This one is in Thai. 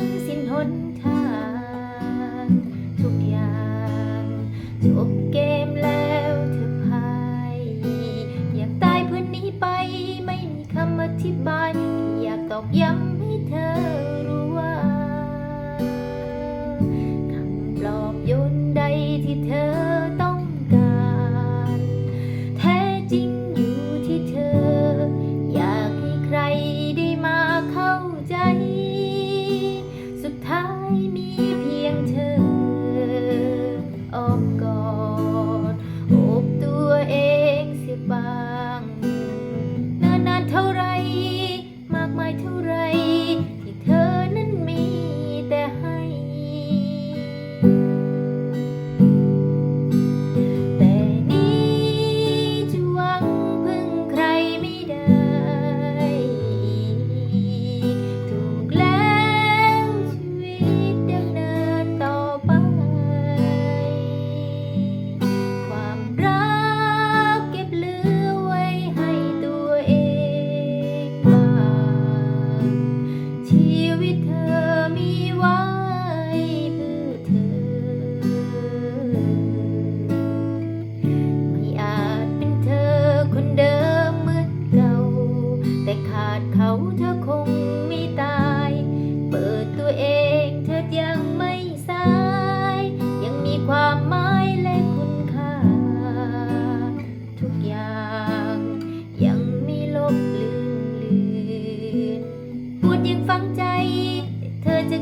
นสิ้นหนทาง ทุกอย่างจบเกมแล้วเธอพายอยากตายพื้นนี้ไปไม่มีคำอธิบาย อยากตอกย้ำ ยังฟังใจ เธอจะ